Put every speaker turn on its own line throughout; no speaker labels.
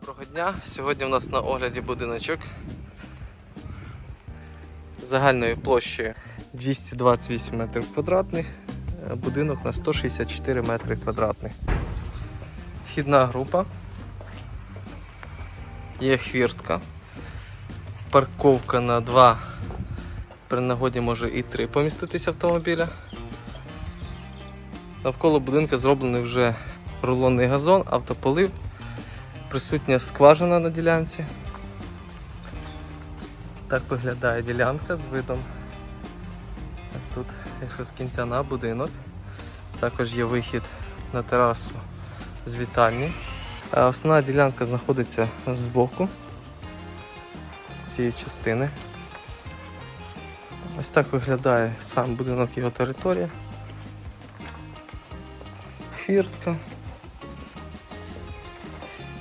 Доброго дня! Сьогодні у нас на огляді будиночок загальною площею 228 метрів квадратних, е, будинок на 164 метри квадратних. Вхідна група, є хвіртка, парковка на 2, при нагоді може і 3 поміститися автомобіля. Навколо будинка зроблений вже рулонний газон, автополив присутня скважина на ділянці. Так виглядає ділянка з видом. Ось тут, якщо з кінця на будинок. Також є вихід на терасу з вітальні. А основна ділянка знаходиться збоку, з цієї частини. Ось так виглядає сам будинок його територія. Фіртка.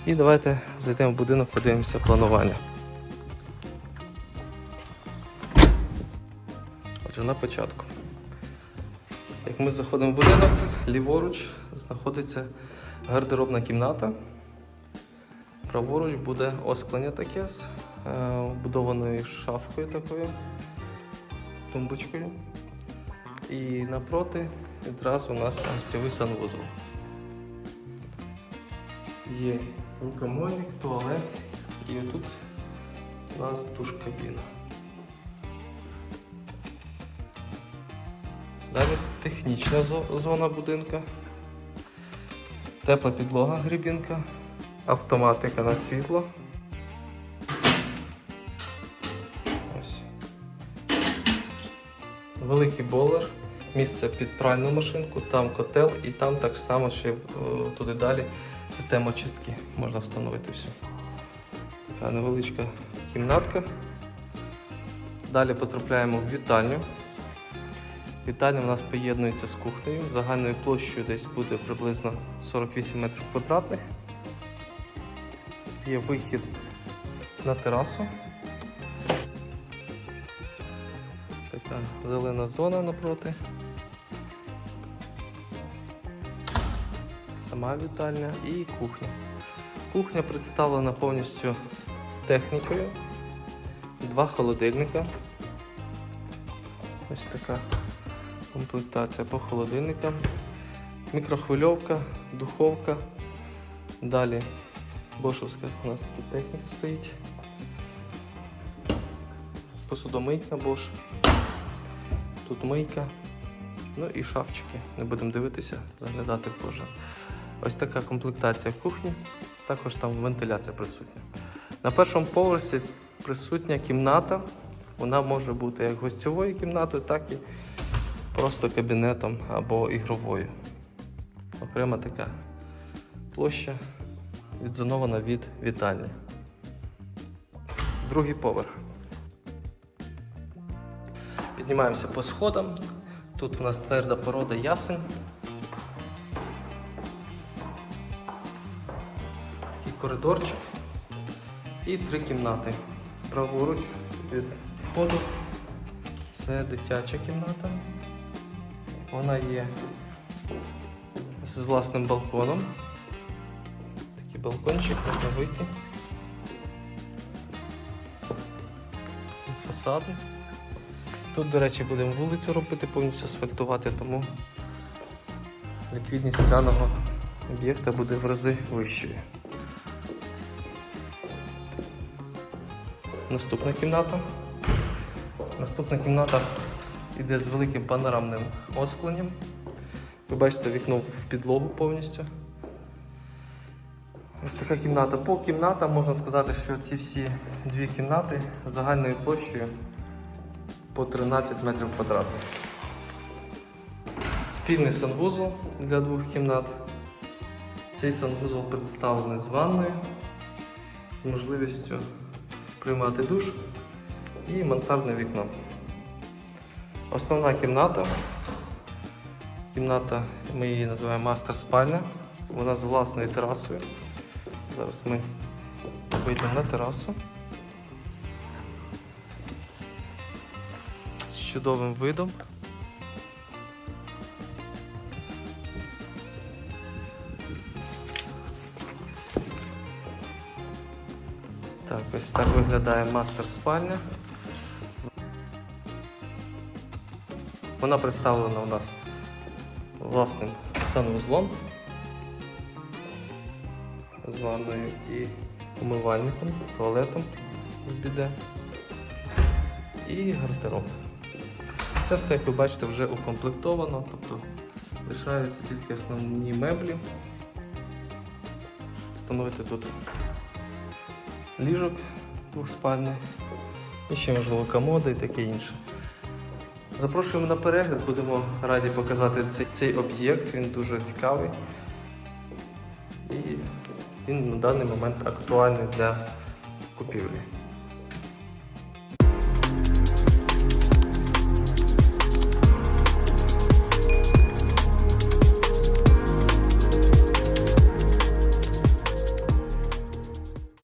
І давайте зайдемо в будинок, подивимося планування. Отже, на початку. Як ми заходимо в будинок, ліворуч знаходиться гардеробна кімната. Праворуч буде осклення таке з е, вбудованою шафкою такою, тумбочкою. І напроти відразу у нас гостєвий санвузол. Є рукомойник, туалет і отут у нас душ кабіна. Далі технічна зона будинка, тепла підлога грібінка, автоматика на світло. Великий бойлер, місце під пральну машинку, там котел і там так само ще е, туди далі система очистки можна встановити все. Така невеличка кімнатка. Далі потрапляємо в вітальню. Вітальня у нас поєднується з кухнею. Загальною площею десь буде приблизно 48 метрів квадратних. Є вихід на терасу. Така зелена зона напроти. Сама вітальня і кухня. Кухня представлена повністю з технікою. Два холодильника. Ось така комплектація по холодильникам. Мікрохвильовка, духовка. Далі бошовська у нас тут техніка стоїть. Посудомийка Bosch. Тут мийка. Ну і шафчики. Не будемо дивитися, заглядати в кожен. Ось така комплектація кухні. Також там вентиляція присутня. На першому поверсі присутня кімната. Вона може бути як гостьовою кімнатою, так і просто кабінетом або ігровою. Окрема така площа відзонована від вітальні. Другий поверх. Піднімаємося по сходам. Тут в нас тверда порода ясень. Коридорчик і три кімнати. Справоруч від входу це дитяча кімната. Вона є з власним балконом. Такий балкончик, можна вийти. Фасадний. Тут, до речі, будемо вулицю робити, повністю асфальтувати, тому ліквідність даного об'єкта буде в рази вищою. Наступна кімната. Наступна кімната йде з великим панорамним оскленням. Ви бачите вікно в підлогу повністю. Ось така кімната. По кімнатам можна сказати, що ці всі дві кімнати загальною площею по 13 метрів квадратних. Спільний санвузол для двох кімнат. Цей санвузол представлений з ванною з можливістю приймати душ і мансардне вікно. Основна кімната. Кімната, ми її називаємо мастер спальня. Вона з власною терасою. Зараз ми вийдемо на терасу. З чудовим видом. Так, ось так виглядає мастер спальня. Вона представлена у нас власним санвузлом з ванною і умивальником, туалетом з біде і гардероб. Це все, як ви бачите, вже укомплектовано, тобто лишаються тільки основні меблі. Встановити тут ліжок двохспальний, і ще можливо комоди і таке інше. Запрошуємо на перегляд, будемо раді показати цей, цей об'єкт, він дуже цікавий. І він на даний момент актуальний для купівлі.